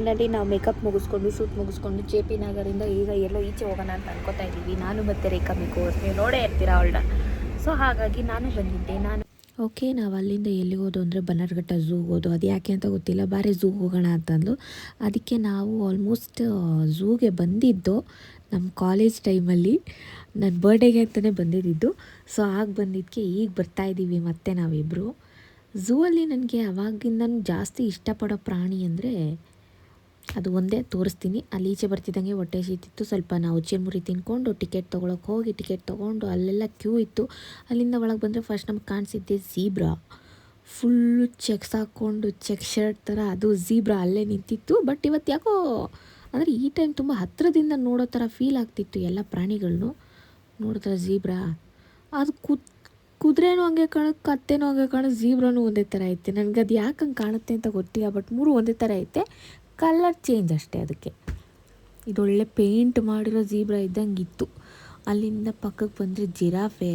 Finally ನಾವು makeup ಮುಗಿಸ್ಕೊಂಡು, shoot ಮುಗಿಸ್ಕೊಂಡು, ಜೆ ಪಿ ನಗರಿಂದ ಈಗ ಎಲ್ಲೋ ಈಚೆ ಹೋಗೋಣ ಅಂತ ಅನ್ಕೋತಾ ಇದ್ದೀವಿ. ನಾನು ಮತ್ತೆ ರೇಖಾ ಮೇಕೋರ್ ನೀವು ನೋಡೇ ಇರ್ತೀರಾ ಅವಳನ್ನ? ಸೊ ಹಾಗಾಗಿ ನಾನು ಬಂದಿದ್ದೆ. ನಾನು ಓಕೆ, ನಾವು ಅಲ್ಲಿಂದ ಎಲ್ಲಿ ಹೋದು ಅಂದರೆ ಬನ್ನರ್ಘಟ್ಟ ಝೂ ಹೋದು ಅದು ಯಾಕೆ ಅಂತ ಗೊತ್ತಿಲ್ಲ. ಬಾರಿ ಝೂ ಹೋಗೋಣ ಅಂತಂದು ಅದಕ್ಕೆ ನಾವು ಆಲ್ಮೋಸ್ಟ್ ಝೂಗೆ ಬಂದಿದ್ದು ನಮ್ಮ ಕಾಲೇಜ್ ಟೈಮಲ್ಲಿ ನನ್ನ ಬರ್ಡೇಗೆ ಅಂತಲೇ ಬಂದಿದ್ದು. ಸೊ ಆಗ ಬಂದಿದ್ದಕ್ಕೆ ಈಗ ಬರ್ತಾ ಇದ್ದೀವಿ ಮತ್ತೆ ನಾವಿಬ್ಬರು ಝೂ ಅಲ್ಲಿ ನನಗೆ ಅವಾಗಿಂದ ಜಾಸ್ತಿ ಇಷ್ಟಪಡೋ ಪ್ರಾಣಿ ಅಂದರೆ ಅದು ಒಂದೇ ತೋರಿಸ್ತೀನಿ. ಅಲ್ಲಿ ಈಚೆ ಬರ್ತಿದ್ದಂಗೆ ಹೊಟ್ಟೆ ಸೀತಿತ್ತು ಸ್ವಲ್ಪ ನಾವು ಚಿರ್ಮುರಿ ತಿನ್ಕೊಂಡು ಟಿಕೆಟ್ ತೊಗೊಳಕ್ಕೆ ಹೋಗಿ ಟಿಕೆಟ್ ತೊಗೊಂಡು ಅಲ್ಲೆಲ್ಲ ಕ್ಯೂ ಇತ್ತು. ಅಲ್ಲಿಂದ ಒಳಗೆ ಬಂದರೆ ಫಸ್ಟ್ ನಮ್ಗೆ ಕಾಣಿಸಿದ್ದೆ ಝೀಬ್ರಾ. ಫುಲ್ಲು ಚೆಕ್ಸ್ ಹಾಕ್ಕೊಂಡು ಚೆಕ್ ಶರ್ಟ್ ಥರ ಅದು ಝೀಬ್ರಾ ಅಲ್ಲೇ ನಿಂತಿತ್ತು. ಬಟ್ ಇವತ್ತು ಯಾಕೋ ಅಂದರೆ ಈ ಟೈಮ್ ತುಂಬ ಹತ್ತಿರದಿಂದ ನೋಡೋ ಥರ ಫೀಲ್ ಆಗ್ತಿತ್ತು ಎಲ್ಲ ಪ್ರಾಣಿಗಳನ್ನು ನೋಡಿದ್ರೆ ಝೀಬ್ರಾ. ಅದು ಕುತ್ ಕುದುರೆನೂ ಹಂಗೆ ಕಾಣುತ್ತೆ, ಕತ್ತೆನೂ ಹಂಗೆ ಕಾಣೋ ಝೀಬ್ರಾನು ಒಂದೇ ಥರ ಐತೆ. ನನಗೆ ಅದು ಯಾಕೆ ಹಂಗೆ ಕಾಣುತ್ತೆ ಅಂತ ಗೊತ್ತಿಲ್ಲ, ಬಟ್ ಮೂರು ಒಂದೇ ಥರ ಐತೆ. ಕಲರ್ ಚೇಂಜ್ ಅಷ್ಟೇ ಅದಕ್ಕೆ. ಇದೊಳ್ಳೆ ಪೇಂಟ್ ಮಾಡಿರೋ ಝೀಬ್ರಾ ಇದ್ದಂಗೆ ಇತ್ತು ಅಲ್ಲಿಂದ ಪಕ್ಕಕ್ಕೆ ಬಂದರೆ ಜಿರಾಫೆ.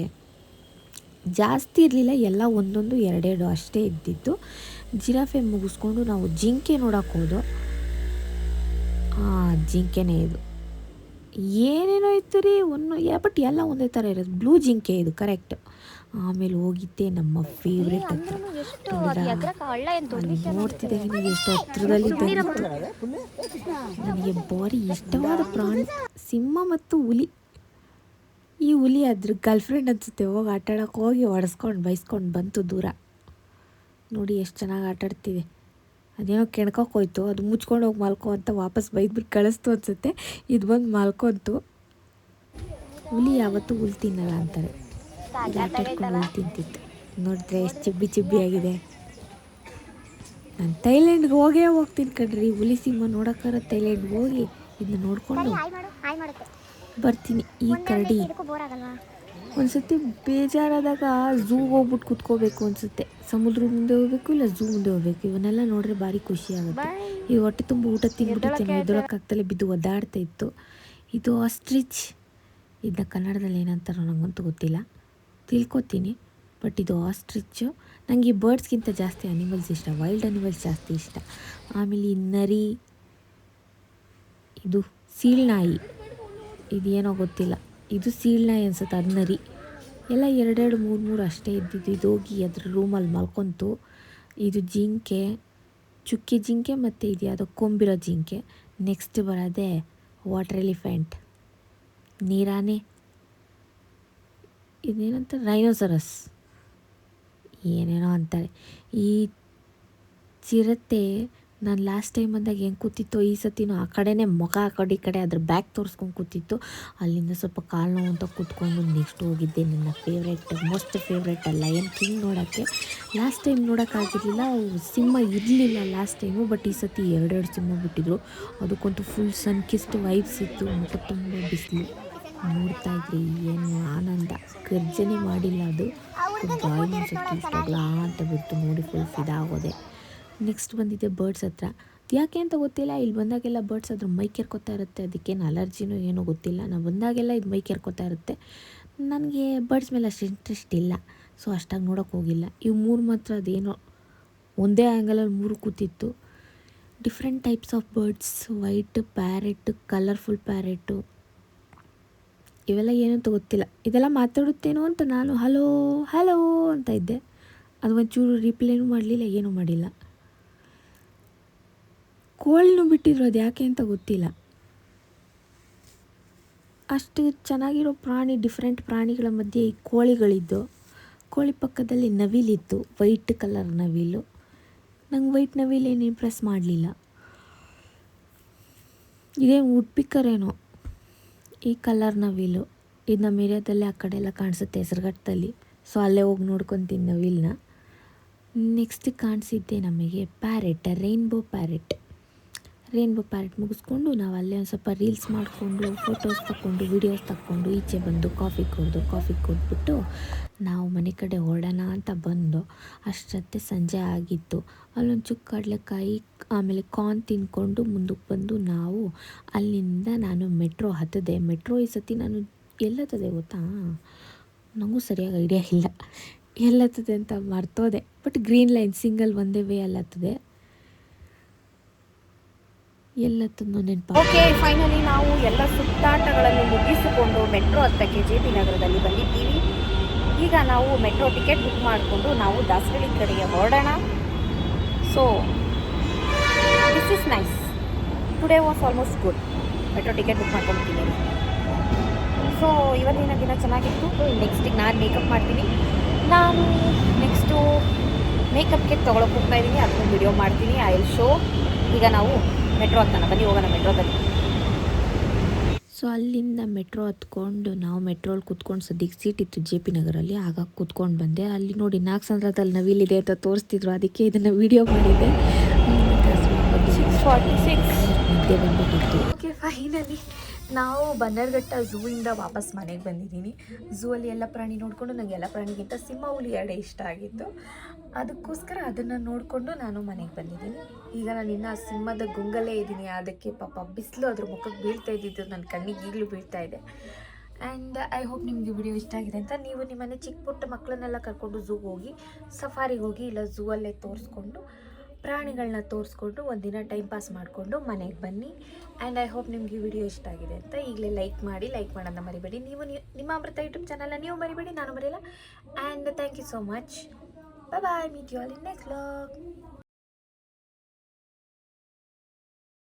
ಜಾಸ್ತಿ ಇರಲಿಲ್ಲ, ಎಲ್ಲ ಒಂದೊಂದು ಎರಡೆರಡು ಅಷ್ಟೇ ಇದ್ದಿತ್ತು ಜಿರಾಫೆ ಮುಗಿಸ್ಕೊಂಡು ನಾವು ಜಿಂಕೆ ನೋಡೋಕೆ ಹೋದೋ ಹಾಂ ಜಿಂಕೆನೇ ಇದು. ಏನೇನೋ ಇತ್ತು ರೀ ಒಂದು ಬಟ್ ಎಲ್ಲ ಒಂದೇ ಥರ ಇರೋದು. ಬ್ಲೂ ಜಿಂಕೆ ಇದು ಕರೆಕ್ಟ್ ಆಮೇಲೆ ಹೋಗಿದ್ದೆ ನಮ್ಮ ಫೇವ್ರೆಟ್ ಹತ್ರ. ನೋಡ್ತಿದ್ದೇನೆ ಎಷ್ಟು ಹತ್ರದಲ್ಲಿ ನನಗೆ ಬಾರಿ ಇಷ್ಟವಾದ ಪ್ರಾಣಿ ಸಿಂಹ ಮತ್ತು ಹುಲಿ. ಈ ಹುಲಿ ಅದ್ರ ಗರ್ಲ್ಫ್ರೆಂಡ್ ಅನ್ಸುತ್ತೆ ಹೋಗಿ ಆಟ ಆಡೋಕೆ ಹೋಗಿ ಹೊಡೆಸ್ಕೊಂಡು ಬೈಸ್ಕೊಂಡು ಬಂತು ದೂರ. ನೋಡಿ ಎಷ್ಟು ಚೆನ್ನಾಗಿ ಆಟಾಡ್ತಿದೆ ಅದೇನೋ ಕೆಣ್ಕೋಕೆ ಹೋಯ್ತು ಅದು ಮುಚ್ಕೊಂಡು ಹೋಗಿ ಮಲ್ಕೋ ಅಂತ ವಾಪಸ್ ಬೈದ್ಬಿಟ್ಟು ಕಳಿಸ್ತು ಅನ್ಸುತ್ತೆ. ಇದು ಬಂದು ಮಲ್ಕೊಂತು. ಹುಲಿ ಯಾವತ್ತೂ ಹುಲ್ ತಿನ್ನಲ್ಲ ಅಂತಾರೆ. ತಿಂತಿತ್ತು. ನೋಡಿದ್ರೆ ಎಷ್ಟು ಚಿಬ್ಬಿ ಚಿಬ್ಬಿ ಆಗಿದೆ. ನಾನು ಥೈಲ್ಯಾಂಡ್ಗೆ ಹೋಗೇ ಹೋಗ್ತೀನಿ ಕಣ್ರಿ. ಹುಲಿ ಸಿಂಹ ನೋಡೋಕ್ಕಾರ ಥೈಲ್ಯಾಂಡ್ಗೆ ಹೋಗಿ ಇದನ್ನ ನೋಡ್ಕೊಂಡು ಬರ್ತೀನಿ ಈ ಕರಡಿ. ಒಂದ್ಸತಿ ಬೇಜಾರಾದಾಗ ಝೂ ಹೋಗ್ಬಿಟ್ಟು ಕುತ್ಕೋಬೇಕು ಅನಿಸುತ್ತೆ. ಸಮುದ್ರ ಮುಂದೆ ಹೋಗ್ಬೇಕು ಇಲ್ಲ ಝೂ ಮುಂದೆ ಹೋಗ್ಬೇಕು? ಇವನ್ನೆಲ್ಲ ನೋಡ್ರೆ ಭಾರಿ ಖುಷಿ ಆಗುತ್ತೆ. ಈ ಹೊಟ್ಟೆ ತುಂಬ ಊಟ ತಿಂದ್ಬಿಟ್ಟಿರ್ತೀನಿ ಎದುರಕ್ಕಾಗ್ತಲೇ ಬಿದ್ದು ಒದ್ದಾಡ್ತಾ ಇತ್ತು. ಇದು ಆಸ್ಟ್ರಿಚ್. ಇದನ್ನ ಕನ್ನಡದಲ್ಲಿ ಏನಂತಾರೋ ನನಗಂತೂ ಗೊತ್ತಿಲ್ಲ. ತಿಳ್ಕೊತೀನಿ ಬಟ್ ಇದು ಆಸ್ಟ್ರಿಚ್ಚು ನನಗೆ ಬರ್ಡ್ಸ್ಗಿಂತ ಜಾಸ್ತಿ ಅನಿಮಲ್ಸ್ ಇಷ್ಟ ವೈಲ್ಡ್ ಅನಿಮಲ್ಸ್ ಜಾಸ್ತಿ ಇಷ್ಟ. ಆಮೇಲೆ ಈ ನರಿ, ಇದು ಸೀಳ್ನಾಯಿ, ಇದೇನೋ ಗೊತ್ತಿಲ್ಲ. ಇದು ಸೀಳ್ನಾಯಿ ಅನ್ಸುತ್ತೆ, ಅದು ನರಿ. ಎಲ್ಲ ಎರಡೆರಡು, ಮೂರು ಮೂರು ಅಷ್ಟೇ ಇದ್ದಿದ್ದು. ಇದು ಹೋಗಿ ಅದ್ರ ರೂಮಲ್ಲಿ ಮಲ್ಕೊಂತು. ಇದು ಜಿಂಕೆ, ಚುಕ್ಕಿ ಜಿಂಕೆ ಮತ್ತು ಇದು ಯಾವುದೋ ಕೊಂಬಿರೋ ಜಿಂಕೆ. ನೆಕ್ಸ್ಟ್ ಬರೋದೇ ವಾಟರ್ ಎಲಿಫೆಂಟ್ ನೀರಾನೆ. ಇದೇನಂತ? ರೈನೋಸರಸ್ ಏನೇನೋ ಅಂತಾರೆ. ಈ ಚಿರತೆ ನಾನು ಲಾಸ್ಟ್ ಟೈಮ್ ಬಂದಾಗ ಹೆಂಗೆ ಕೂತಿತ್ತು, ಈ ಸತಿನೂ ಆ ಕಡೆನೇ ಮುಖ ಆ ಕಡೆ, ಈ ಕಡೆ ಅದ್ರ ಬ್ಯಾಗ್ ತೋರಿಸ್ಕೊಂಡು ಕೂತಿತ್ತು. ಅಲ್ಲಿಂದ ಸ್ವಲ್ಪ ಕಾಲು ನೋವು ಅಂತ ಕೂತ್ಕೊಂಡು ನೆಕ್ಸ್ಟ್ ಹೋಗಿದ್ದೆ. ನನ್ನ ಫೇವ್ರೆಟ್ ಮೋಸ್ಟ್ ಫೇವ್ರೆಟ್ ಅಲ್ಲ. ಏನು ಕಿಂಗ್ ನೋಡೋಕ್ಕೆ? Last time ನೋಡೋಕ್ಕಾಗಿರಲಿಲ್ಲ. ಸಿಂಹ ಇರಲಿಲ್ಲ ಲಾಸ್ಟ್ ಟೈಮು ಬಟ್ ಈ ಸತಿ ಎರಡೆರಡು ಸಿಂಹ ಬಿಟ್ಟಿದ್ರು. ಅದಕ್ಕಂತೂ ಫುಲ್ ಸನ್ಕಿಸ್ಟ್ ವೈಬ್ಸ್ ಇತ್ತು. ಅಂತ ತುಂಬ ಬಿಸಿಲು. ನೋಡ್ತಾ ಇದ್ರಿ ಏನು ಆನಂದ. ಗರ್ಜನೆ ಮಾಡಿಲ್ಲ ಅದು. ಬಾಯಿ ಇಷ್ಟಾಗಲ್ಲ ಅಂತ ಬಿಟ್ಟು ನೋಡಿ ಫುಲ್ ಫಿದಾಗೋದೆ ನೆಕ್ಸ್ಟ್ ಬಂದಿದ್ದೆ ಬರ್ಡ್ಸ್ ಹತ್ರ. ಯಾಕೆ ಅಂತ ಗೊತ್ತಿಲ್ಲ ಇಲ್ಲಿ ಬಂದಾಗೆಲ್ಲ ಬರ್ಡ್ಸ್ ಅದ್ರ ಮೈ ಕೆರ್ಕೋತಾ ಇರುತ್ತೆ. ಅದಕ್ಕೇನು ಅಲರ್ಜಿನೋ ಏನೂ ಗೊತ್ತಿಲ್ಲ. ನಾನು ಬಂದಾಗೆಲ್ಲ ಇದು ಮೈ ಕೆರ್ಕೋತಾ ಇರುತ್ತೆ. ನನಗೆ ಬರ್ಡ್ಸ್ ಮೇಲೆ ಅಷ್ಟು ಇಂಟ್ರೆಸ್ಟ್ ಇಲ್ಲ. ಸೊ ಅಷ್ಟಾಗಿ ನೋಡೋಕೆ ಹೋಗಿಲ್ಲ. ಇವು ಮೂರು ಮಾತ್ರ ಅದೇನೋ ಒಂದೇ ಆ್ಯಂಗಲಲ್ಲಿ ಮೂರು ಕೂತಿತ್ತು. Different types of birds white parrot colourful parrot ಇವೆಲ್ಲ ಏನಂತ ಗೊತ್ತಿಲ್ಲ. ಇದೆಲ್ಲ ಮಾತಾಡುತ್ತೇನೋ ಅಂತ ನಾನು, ಹಲೋ ಹಲೋ ಅಂತ ಇದ್ದೆ. ಅದು ಒಂಚೂರು ರಿಪ್ಲೈನೂ ಮಾಡಲಿಲ್ಲ, ಏನೂ ಮಾಡಿಲ್ಲ. ಕೋಳಿನೂ ಬಿಟ್ಟಿದ್ರು, ಅದು ಯಾಕೆ ಅಂತ ಗೊತ್ತಿಲ್ಲ. ಅಷ್ಟು ಚೆನ್ನಾಗಿರೋ ಪ್ರಾಣಿ ಡಿಫ್ರೆಂಟ್ ಪ್ರಾಣಿಗಳ ಮಧ್ಯೆ ಈ ಕೋಳಿಗಳಿದ್ದು, ಕೋಳಿ ಪಕ್ಕದಲ್ಲಿ ನವಿಲಿತ್ತು ವೈಟ್ ಕಲರ್ ನವಿಲು. ನಂಗೆ ವೈಟ್ ನವಿಲೇನು ಏನು ಇಂಪ್ರೆಸ್ ಮಾಡಲಿಲ್ಲ. ಇದೇನು ಉಡ್ಪಿಕ್ಕರೇನೋ ಈ ಕಲರ್ ನವಿಲು ಇದು ನಮ್ಮ ಏರಿಯಾದಲ್ಲಿ ಆ ಕಡೆ ಎಲ್ಲ ಕಾಣಿಸುತ್ತೆ ಹೆಸರುಘಟ್ಟದಲ್ಲಿ. ಸೊ ಅಲ್ಲೇ ಹೋಗಿ ನೋಡ್ಕೊತೀನಿ ವೀಲ್ನ. ನೆಕ್ಸ್ಟ್ ಕಾಣಿಸಿದ್ದೆ ನಮಗೆ parrot rainbow parrot rainbow parrot ಮುಗಿಸ್ಕೊಂಡು ನಾವು ಅಲ್ಲೇ ಒಂದು ಸ್ವಲ್ಪ ರೀಲ್ಸ್ ಮಾಡಿಕೊಂಡು ಫೋಟೋಸ್ ತಗೊಂಡು ವೀಡಿಯೋಸ್ ತಗೊಂಡು ಈಚೆ ಬಂದು ಕಾಫಿ ಕುಡಿದು ಕಾಫಿ ಕುಡಿದ್ಬಿಟ್ಟು ನಾವು ಮನೆ ಕಡೆ ಹೊರಡೋಣ ಅಂತ ಬಂದು ಅಷ್ಟೊತ್ತೆ ಸಂಜೆ ಆಗಿತ್ತು. ಅಲ್ಲೊಂದು ಚುಕ್ಕ ಕಡಲೆಕಾಯಿ ಆಮೇಲೆ ಕಾರ್ನ್ ತಿನ್ಕೊಂಡು ಮುಂದಕ್ಕೆ ಬಂದು ನಾವು ಅಲ್ಲಿಂದ ನಾನು ಮೆಟ್ರೋ ಹತ್ತಿದೆ. ಮೆಟ್ರೋ ಈ ಸತಿ ನಾನು ಎಲ್ಲತ್ತದೆ ಗೊತ್ತಾ? ನನಗೂ ಸರಿಯಾಗಿ ಐಡಿಯಾ ಇಲ್ಲ. ಎಲ್ಲತ್ತದೆ ಅಂತ ಮರ್ತೋದೆ. ಬಟ್ ಗ್ರೀನ್ ಲೈನ್ ಸಿಂಗಲ್ ಒಂದೇ ವೇ ಅಲ್ಲತ್ತದೆ. ಎಲ್ಲತ್ತನ್ನು ನೆನಪು ಓಕೆ ಫೈನಲಿ ನಾವು ಎಲ್ಲ ಸುತ್ತಾಟಗಳನ್ನು ಮುಗಿಸಿಕೊಂಡು ಮೆಟ್ರೋ ಹತ್ತಕ್ಕೆ ಜೆ ಪಿ ನಗರದಲ್ಲಿ ಬಂದಿದ್ದೀವಿ. ಈಗ ನಾವು ಮೆಟ್ರೋ ಟಿಕೆಟ್ ಬುಕ್ ಮಾಡಿಕೊಂಡು ನಾವು ದಾಸರಳ್ಳಿ ಕಡೆಗೆ ಹೊರಡೋಣ. So this is nice today was almost good metro ticket book ಮಾಡ್ಕೊಂಡಿದ್ದೀನಿ ಸೊ ಇವತ್ತಿನ ದಿನ ಚೆನ್ನಾಗಿತ್ತು. ನೆಕ್ಸ್ಟಿಗೆ ನಾನು ಮೇಕಪ್ ಮಾಡ್ತೀನಿ. ನಾನು ನೆಕ್ಸ್ಟು ಮೇಕಪ್ಗೆ ತೊಗೊಳಕ್ಕೆ ಹೋಗ್ತಾ ಇದ್ದೀನಿ. ಅದನ್ನು ವಿಡಿಯೋ ಮಾಡ್ತೀನಿ. ಐ ಶೋ ಈಗ ನಾವು ಮೆಟ್ರೋ ಹತ್ತಾನ ಬನ್ನಿ ಹೋಗೋಣ ಮೆಟ್ರೋದಲ್ಲಿ ಸೊ ಅಲ್ಲಿಂದ ಮೆಟ್ರೋ ಹತ್ಕೊಂಡು ನಾವು ಮೆಟ್ರೋಲ್ ಕುತ್ಕೊಂಡು ಸದ್ಯಕ್ಕೆ ಸೀಟ್ ಇತ್ತು ಜೆ ಪಿ ನಗರಲ್ಲಿ ಆಗ ಕುತ್ಕೊಂಡು ಬಂದೆ. ಅಲ್ಲಿ ನೋಡಿ ನಾಲ್ಕು ಸಂದ್ರದಲ್ಲಿ ನವಿಲಿದೆ ಅಂತ ತೋರಿಸ್ತಿದ್ರು ಅದಕ್ಕೆ ಇದನ್ನು ವಿಡಿಯೋ ಮಾಡಿದ್ದೆ. ಸಿಕ್ಸ್ ಫಾರ್ಟಿ ಸಿಕ್ಸ್ ನಿದ್ದೆ ಬಂದ್ಬಿಟ್ಟಿತ್ತು. ಓಕೆ ಫೈನಲಿ ನಾವು ಬನ್ನರ್ಘಟ್ಟ ಝೂಯಿಂದ ವಾಪಸ್ ಮನೆಗೆ ಬಂದಿದ್ದೀನಿ. ಝೂ ಅಲ್ಲಿ ಎಲ್ಲ ಪ್ರಾಣಿ ನೋಡಿಕೊಂಡು ನನಗೆ ಎಲ್ಲ ಪ್ರಾಣಿಗಿಂತ ಸಿಂಹ ಹುಲಿ ಎರಡೇ ಇಷ್ಟ ಆಗಿತ್ತು. ಅದಕ್ಕೋಸ್ಕರ ಅದನ್ನು ನೋಡಿಕೊಂಡು ನಾನು ಮನೆಗೆ ಬಂದಿದ್ದೀನಿ. ಈಗ ನಾನು ಇನ್ನು ಸಿಂಹದ ಗುಂಗಲ್ಲೇ ಇದ್ದೀನಿ. ಅದಕ್ಕೆ ಪಾಪ ಬಿಸಿಲು ಅದ್ರ ಮುಖಕ್ಕೆ ಬೀಳ್ತಾ ಇದ್ದಿದ್ದು ನನ್ನ ಕಣ್ಣಿಗೆ ಈಗಲೂ ಬೀಳ್ತಾ ಇದೆ. ಆ್ಯಂಡ್ ಐ ಹೋಪ್ ನಿಮಗೆ ವಿಡಿಯೋ ಇಷ್ಟ ಆಗಿದೆ ಅಂತ ನೀವು ನಿಮ್ಮನೆ ಚಿಕ್ಕ ಪುಟ್ಟ ಮಕ್ಕಳನ್ನೆಲ್ಲ ಕರ್ಕೊಂಡು ಝೂಗೆ ಹೋಗಿ, ಸಫಾರಿಗೆ ಹೋಗಿ ಇಲ್ಲ ಝೂ ಅಲ್ಲೇ ತೋರಿಸ್ಕೊಂಡು ಪ್ರಾಣಿಗಳನ್ನ ತೋರಿಸ್ಕೊಂಡು ಒಂದಿನ ಟೈಮ್ ಪಾಸ್ ಮಾಡಿಕೊಂಡು ಮನೆಗೆ ಬನ್ನಿ. ಆ್ಯಂಡ್ ಐ ಹೋಪ್ ನಿಮಗೆ ವಿಡಿಯೋ ಇಷ್ಟ ಆಗಿದೆ ಅಂತ. ಈಗಲೇ ಲೈಕ್ ಮಾಡಿ ಲೈಕ್ ಮಾಡೋದನ್ನ ಮರಿಬೇಡಿ. ನೀವು ನಿಮ್ಮ ಅಮೃತ ಯೂಟ್ಯೂಬ್ ಚಾನಲ್ನ ನೀವು ಮರಿಬೇಡಿ, ನಾನು ಮರೆಯಲ್ಲ and thank you so much bye bye meet you all in next vlog